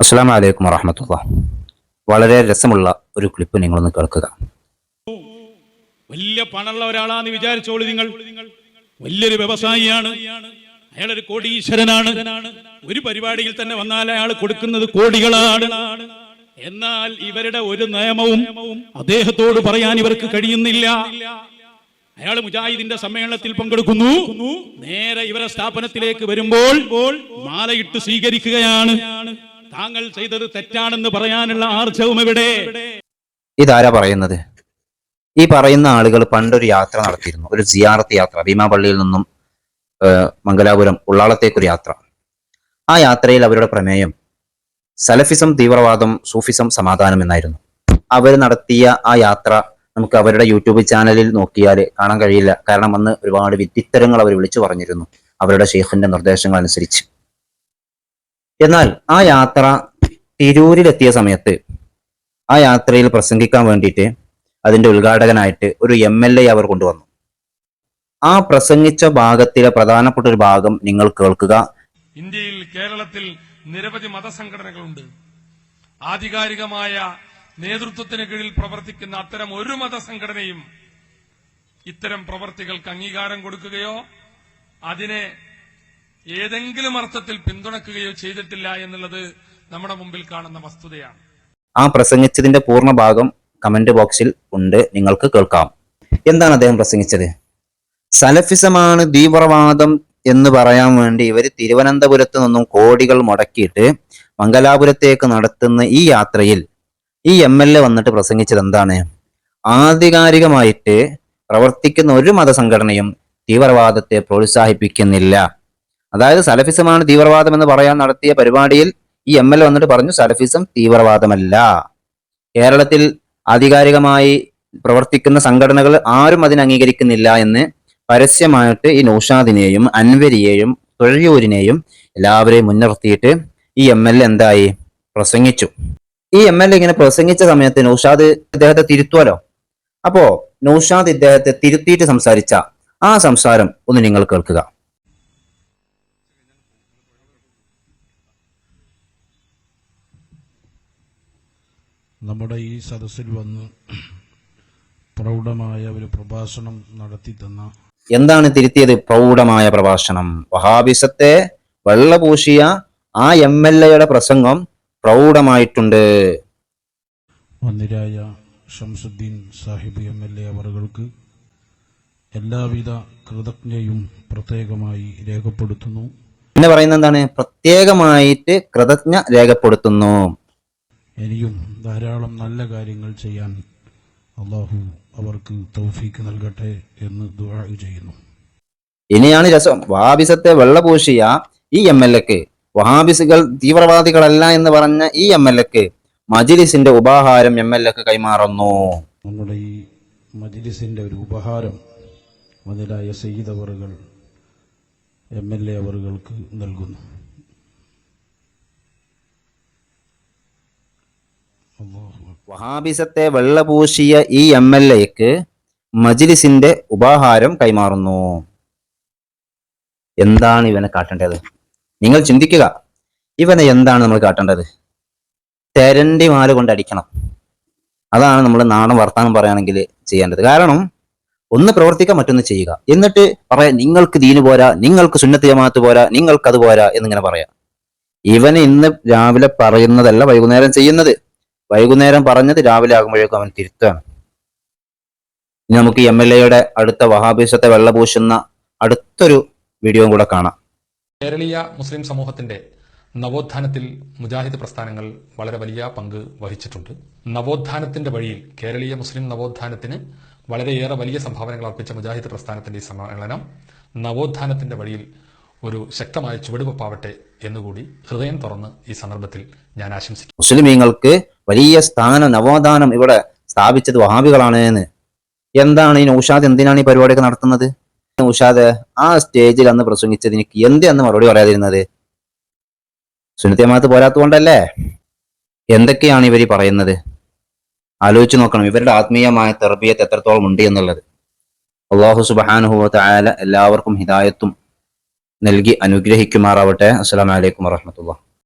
അസ്സാം വലൈക്കും വറഹമത്തുള്ള വളരെ രസമുള്ള ഒരു ക്ലിപ്പ് നിങ്ങളൊന്ന് കേൾക്കുക. വലിയ പണമുള്ള ഒരാളാന്ന് വിചാരിച്ചോളൂ നിങ്ങൾ. വലിയൊരു വ്യവസായിയാണ്. അയാളൊരു കോടീശ്വരനാണ്. ഒരു പരിപാടിയിൽ തന്നെ വന്നാൽ അയാൾ കൊടുക്കുന്നത് കോടികളാണ്. എന്നാൽ ഇവരുടെ ഒരു നിയമവും അദ്ദേഹത്തോട് പറയാൻ ഇവർക്ക് കഴിയുന്നില്ല. അയാൾ മുജാഹിദിന്റെ സമ്മേളനത്തിൽ പങ്കെടുക്കുന്നു. നേരെ ഇവരെ സ്ഥാപനത്തിലേക്ക് വരുമ്പോൾ മാലയിട്ട് സ്വീകരിക്കുകയാണ്. താങ്കൾ ചെയ്തത് തെറ്റാണെന്ന് പറയാനുള്ള ആർജവും എവിടെ? ഇതാരാ പറയുന്നത്? ഈ പറയുന്ന ആളുകൾ പണ്ടൊരു യാത്ര നടത്തിയിരുന്നു. ഒരു സിയാറത്ത് യാത്ര. ഭീമാപള്ളിയിൽ നിന്നും മംഗലാപുരം ഉള്ളാളത്തേക്കൊരു യാത്ര. ആ യാത്രയിൽ അവരുടെ പ്രമേയം സലഫിസം തീവ്രവാദം സൂഫിസം സമാധാനം എന്നായിരുന്നു. അവർ നടത്തിയ ആ യാത്ര നമുക്ക് അവരുടെ യൂട്യൂബ് ചാനലിൽ നോക്കിയാൽ കാണാൻ കഴിയില്ല. കാരണം അന്ന് ഒരുപാട് വിദ്യുത്തരങ്ങൾ അവർ വിളിച്ചു പറഞ്ഞിരുന്നു. അവരുടെ ഷെയ്ഖിന്റെ നിർദ്ദേശങ്ങൾ അനുസരിച്ച്. എന്നാൽ ആ യാത്ര തിരൂരിലെത്തിയ സമയത്ത് ആ യാത്രയിൽ പ്രസംഗിക്കാൻ വേണ്ടിയിട്ട് അതിന്റെ ഉദ്ഘാടകനായിട്ട് ഒരു എം എൽ എ അവർ കൊണ്ടുവന്നു. ആ പ്രസംഗിച്ച ഭാഗത്തിലെ പ്രധാനപ്പെട്ട ഒരു ഭാഗം നിങ്ങൾ കേൾക്കുക. ഇന്ത്യയിൽ കേരളത്തിൽ നിരവധി മതസംഘടനകളുണ്ട്. ആധികാരികമായ നേതൃത്വത്തിന് കീഴിൽ പ്രവർത്തിക്കുന്ന അത്തരം ഒരു മതസംഘടനയും ഇത്തരം പ്രവർത്തികൾക്ക് അംഗീകാരം കൊടുക്കുകയോ അതിനെ ഏതെങ്കിലും അർത്ഥത്തിൽ പിന്തുണക്കുകയോ ചെയ്തിട്ടില്ല എന്നുള്ളത് നമ്മുടെ മുമ്പിൽ കാണുന്ന വസ്തുതയാണ്. ആ പ്രസംഗിച്ചതിന്റെ പൂർണ ഭാഗം കമന്റ് ബോക്സിൽ ഉണ്ട്. നിങ്ങൾക്ക് കേൾക്കാം. എന്താണ് അദ്ദേഹം പ്രസംഗിച്ചത്? സലഫിസമാണ് തീവ്രവാദം എന്ന് പറയാൻ വേണ്ടി ഇവർ തിരുവനന്തപുരത്ത് നിന്നും കോടികൾ മുടക്കിയിട്ട് മംഗലാപുരത്തേക്ക് നടത്തുന്ന ഈ യാത്രയിൽ ഈ എം എൽ എ വന്നിട്ട് പ്രസംഗിച്ചത് എന്താണ്? ആധികാരികമായിട്ട് പ്രവർത്തിക്കുന്ന ഒരു മതസംഘടനയും തീവ്രവാദത്തെ പ്രോത്സാഹിപ്പിക്കുന്നില്ല. അതായത് സലഫിസമാണ് തീവ്രവാദം എന്ന് പറയാൻ നടത്തിയ പരിപാടിയിൽ ഈ എം എൽ എ വന്നിട്ട് പറഞ്ഞു സലഫിസം തീവ്രവാദമല്ല. കേരളത്തിൽ ആധികാരികമായി പ്രവർത്തിക്കുന്ന സംഘടനകൾ ആരും അതിനെ അംഗീകരിക്കുന്നില്ല എന്ന് പരസ്യമായിട്ട് ഈ നൌഷാദിനെയും അൻവരിയെയും തൊഴിയൂരിനെയും എല്ലാവരെയും മുൻനിർത്തിയിട്ട് ഈ എം എൽ എ എന്തായി? പ്രസംഗിച്ചു. ഈ എം എൽ എ ഇങ്ങനെ പ്രസംഗിച്ച സമയത്ത് നൌഷാദ് ഇദ്ദേഹത്തെ തിരുത്തുവല്ലോ. അപ്പോ നൌഷാദ് ഇദ്ദേഹത്തെ തിരുത്തിയിട്ട് സംസാരിച്ച ആ സംസാരം ഒന്ന് നിങ്ങൾ കേൾക്കുക. നമ്മുടെ ഈ സദസ്സിൽ വന്ന് പ്രൗഢമായ ഒരു പ്രഭാഷണം നടത്തി തന്ന എന്താണ് തിരുത്തിയത് പ്രൗഢമായ പ്രഭാഷണം? വഹാബിസത്തെ വെള്ളപൂശിയ ആ എം എൽ എയുടെ പ്രസംഗം പ്രൗഢമായിട്ടുണ്ട്. മന്ദിരായ Shamsuddin Sahib M L A അവറുകൾക്ക് എല്ലാവിധ കൃതജ്ഞയും പ്രത്യേകമായി രേഖപ്പെടുത്തുന്നു. പിന്നെ പറയുന്നത് എന്താണ്? പ്രത്യേകമായിട്ട് കൃതജ്ഞ രേഖപ്പെടുത്തുന്നു. ഇനിയും ധാരാളം നല്ല കാര്യങ്ങൾ ചെയ്യാൻ അള്ളാഹു അവർക്ക് തൗഫീക്ക് നൽകട്ടെ എന്ന് ദുആ ചെയ്യുന്നു. ഇനിയാണ് രസം. വാബിസത്തെ വെള്ളപൂശിയ ഈ എം എൽ എക്ക്. വഹാബിസുകൾ തീവ്രവാദികളല്ല എന്ന് പറഞ്ഞ ഈ എം എൽ എക്ക് മജിലിസിന്റെ ഉപാഹാരം എം എൽ എക്ക് കൈമാറുന്നു. നമ്മുടെ ഈ മജിലിസിന്റെ ഒരു ഉപഹാരം മുതലായ സയ്യിദ് അവറുകൾ എം എൽ എ അവറുകൾക്ക് നൽകുന്നു. വഹാബിസത്തെ വെള്ളപൂശിയ ഈ എം എൽ എക്ക് മജിലിസിന്റെ ഉപാഹാരം കൈമാറുന്നു. എന്താണ് ഇവനെ കാട്ടേണ്ടത്? നിങ്ങൾ ചിന്തിക്കുക. ഇവനെ എന്താണ് നമ്മൾ കാട്ടേണ്ടത്? തെരണ്ടി മാല കൊണ്ട് അടിക്കണം. അതാണ് നമ്മൾ നാടൻ വർത്താനം പറയുകയാണെങ്കിൽ ചെയ്യേണ്ടത്. കാരണം ഒന്ന് പ്രവർത്തിക്കാൻ മറ്റൊന്ന് ചെയ്യുക. എന്നിട്ട് പറയാം നിങ്ങൾക്ക് ദീന് പോരാ നിങ്ങൾക്ക് സുന്നത്ത് ജമാഅത്ത് പോരാ നിങ്ങൾക്ക് അത് പോരാ എന്നിങ്ങനെ പറയാം. ഇവന് ഇന്ന് രാവിലെ പറയുന്നതല്ല വൈകുന്നേരം ചെയ്യുന്നത്. വൈകുന്നേരം പറഞ്ഞത് രാവിലെ ആകുമ്പോഴേക്കും അവൻ തിരുത്താണ് ഇനി നമുക്ക് എം എൽ എയുടെ അടുത്ത വഹാബീസത്തെ വെള്ളപൂശുന്ന അടുത്തൊരു വീഡിയോ കൂടെ കാണാം. കേരളീയ മുസ്ലിം സമൂഹത്തിന്റെ നവോത്ഥാനത്തിൽ മുജാഹിദ് പ്രസ്ഥാനങ്ങൾ വളരെ വലിയ പങ്ക് വഹിച്ചിട്ടുണ്ട്. നവോത്ഥാനത്തിന്റെ വഴിയിൽ കേരളീയ മുസ്ലിം നവോത്ഥാനത്തിന് വളരെയേറെ വലിയ സംഭാവനകൾ അർപ്പിച്ച മുജാഹിദ് പ്രസ്ഥാനത്തിന്റെ ഈ സമ്മേളനം നവോത്ഥാനത്തിന്റെ വഴിയിൽ ഒരു ശക്തമായ ചുവടുവെപ്പാവട്ടെ എന്നുകൂടി ഹൃദയം തുറന്ന് ഈ സന്ദർഭത്തിൽ ഞാൻ ആശംസിക്കുന്നു. മുസ്ലിമീങ്ങൾക്ക് വലിയ സ്ഥാനം നവോത്ഥാനം ഇവിടെ സ്ഥാപിച്ചത് വഹാബികളാണ് എന്ന് എന്താണ് ഈ നൌഷാദ് എന്തിനാണ് ഈ പരിപാടിയൊക്കെ നടത്തുന്നത്? നൌഷാദ് ആ സ്റ്റേജിൽ അന്ന് പ്രസംഗിച്ചതിന് എന്ത് എന്ന് മറുപടി പറയാതിരുന്നത്? സുനിത്യമാത്ത് പോരാത്തുകൊണ്ടല്ലേ എന്തൊക്കെയാണ് ഇവർ പറയുന്നത്? ആലോചിച്ചു നോക്കണം. ഇവരുടെ ആത്മീയമായ തെർബിയത്ത് എത്രത്തോളം ഉണ്ട് എന്നുള്ളത്. അള്ളാഹു സുബാനുഹുവ തായാല എല്ലാവർക്കും ഹിദായത്തും നൽകി അനുഗ്രഹിക്കുമാറാവട്ടെ. അസ്സലാമലൈക്കും വറഹമത്തുള്ള